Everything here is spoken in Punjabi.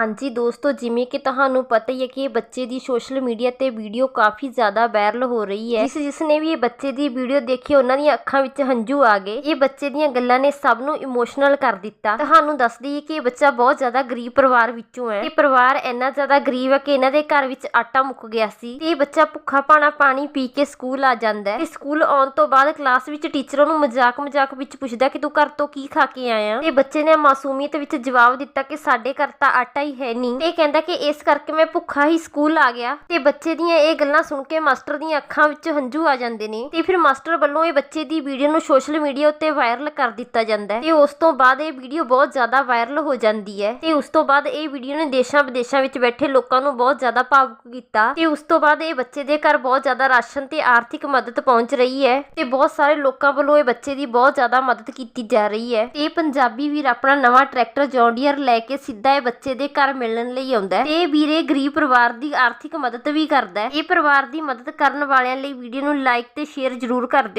ਹਾਂਜੀ ਦੋਸਤੋ, ਜਿਵੇਂ ਕਿ ਤੁਹਾਨੂੰ ਪਤਾ ਹੀ ਹੈ ਕਿ ਇਹ ਬੱਚੇ ਦੀ ਸੋਸ਼ਲ ਮੀਡੀਆ ਤੇ ਵੀਡੀਓ ਕਾਫੀ ਜ਼ਿਆਦਾ ਵਾਇਰਲ ਹੋ ਰਹੀ ਹੈ। ਜਿਸ ਜਿਸ ਨੇ ਵੀ ਇਹ ਬੱਚੇ ਦੀ ਵੀਡੀਓ ਦੇਖੀ, ਉਹਨਾਂ ਦੀਆਂ ਅੱਖਾਂ ਵਿੱਚ ਹੰਝੂ ਆ ਗਏ। ਇਹ ਬੱਚੇ ਦੀਆਂ ਗੱਲਾਂ ਨੇ ਸਭ ਨੂੰ ਇਮੋਸ਼ਨਲ ਕਰ ਦਿੱਤਾ। ਤੁਹਾਨੂੰ ਦੱਸ ਦਈਏ ਕਿ ਇਹ ਬੱਚਾ ਬਹੁਤ ਜ਼ਿਆਦਾ ਗਰੀਬ ਪਰਿਵਾਰ ਵਿੱਚੋਂ ਹੈ। ਇਹ ਪਰਿਵਾਰ ਇੰਨਾ ਜ਼ਿਆਦਾ ਗਰੀਬ ਹੈ ਕਿ ਇਹਨਾਂ ਦੇ ਘਰ ਵਿੱਚ ਆਟਾ ਮੁੱਕ ਗਿਆ ਸੀ ਤੇ ਇਹ ਬੱਚਾ ਭੁੱਖਾ ਪਾਣਾ ਪਾਣੀ ਪੀ ਕੇ ਸਕੂਲ ਆ ਜਾਂਦਾ ਹੈ ਤੇ ਸਕੂਲ ਆਉਣ ਤੋਂ ਬਾਅਦ ਕਲਾਸ ਵਿੱਚ ਟੀਚਰ ਉਹਨੂੰ ਮਜ਼ਾਕ ਮਜ਼ਾਕ ਵਿੱਚ ਪੁੱਛਦਾ ਕਿ ਤੂੰ ਘਰ ਤੋਂ ਕੀ ਖਾ ਕੇ ਆਇਆ? ਤੇ ਬੱਚੇ ਨੇ ਮਾਸੂਮੀਅਤ ਵਿੱਚ ਜਵਾਬ ਦਿੱਤਾ ਕਿ ਸਾਡੇ ਘਰ ਤਾਂ ਆਟਾ ਹੀ ਹੈ ਨਹੀਂ। ਇਹ ਕਹਿੰਦਾ ਕਿ ਇਸ ਕਰਕੇ ਮੈਂ ਭੁੱਖਾ ਹੀ ਸਕੂਲ ਆ ਗਿਆ ਤੇ ਬੱਚੇ ਦੀਆਂ ਇਹ ਗੱਲਾਂ ਸੁਣ ਕੇ ਮਾਸਟਰ ਦੀਆਂ ਅੱਖਾਂ ਵਿੱਚ ਹੰਝੂ ਆ ਜਾਂਦੇ ਨੇ ਤੇ ਫਿਰ ਮਾਸਟਰ ਵੱਲੋਂ ਇਹ ਬੱਚੇ ਦੀ ਵੀਡੀਓ ਨੂੰ ਸੋਸ਼ਲ ਮੀਡੀਆ ਉੱਤੇ ਵਾਇਰਲ ਕਰ ਦਿੱਤਾ ਜਾਂਦਾ ਹੈ ਤੇ ਉਸ ਤੋਂ ਬਾਅਦ ਇਹ ਵੀਡੀਓ ਬਹੁਤ ਜ਼ਿਆਦਾ ਵਾਇਰਲ ਹੋ ਜਾਂਦੀ ਹੈ ਤੇ ਉਸ ਤੋਂ ਬਾਅਦ ਇਹ ਵੀਡੀਓ ਨੇ ਦੇਸ਼ਾਂ ਵਿਦੇਸ਼ਾਂ ਵਿੱਚ ਬੈਠੇ ਲੋਕਾਂ ਨੂੰ ਬਹੁਤ ਜ਼ਿਆਦਾ ਭਾਵੁਕ ਕੀਤਾ ਤੇ ਉਸ ਤੋਂ ਬਾਅਦ ਇਹ ਬੱਚੇ ਦੇ ਘਰ ਬਹੁਤ ਜ਼ਿਆਦਾ ਰਾਸ਼ਨ ਤੇ ਆਰਥਿਕ ਮਦਦ ਪਹੁੰਚ ਰਹੀ ਹੈ ਤੇ ਬਹੁਤ ਸਾਰੇ ਲੋਕਾਂ ਵੱਲੋਂ ਇਹ ਬੱਚੇ ਦੀ ਬਹੁਤ ਜ਼ਿਆਦਾ ਮਦਦ ਕੀਤੀ ਜਾ ਰਹੀ ਹੈ ਤੇ ਇਹ ਪੰਜਾਬੀ ਵੀਰ ਆਪਣਾ ਨਵਾਂ ਟਰੈਕਟਰ ਜੌਂਡੀਅਰ ਲੈ ਕੇ ਸਿੱਧਾ ਇਹ ਬੱਚੇ ਦੇ ਘਰ ਮਿਲਣ ਲਈ ਆਉਂਦਾ ਤੇ ਇਹ ਵੀਰੇ, ਗਰੀਬ ਪਰਿਵਾਰ ਦੀ ਆਰਥਿਕ ਮਦਦ ਵੀ ਕਰਦਾ ਹੈ। ਇਹ ਪਰਿਵਾਰ ਦੀ ਮਦਦ ਕਰਨ ਵਾਲਿਆਂ ਲਈ ਵੀਡੀਓ ਨੂੰ ਲਾਈਕ ਤੇ ਸ਼ੇਅਰ ਜ਼ਰੂਰ ਕਰ ਦਿਓ।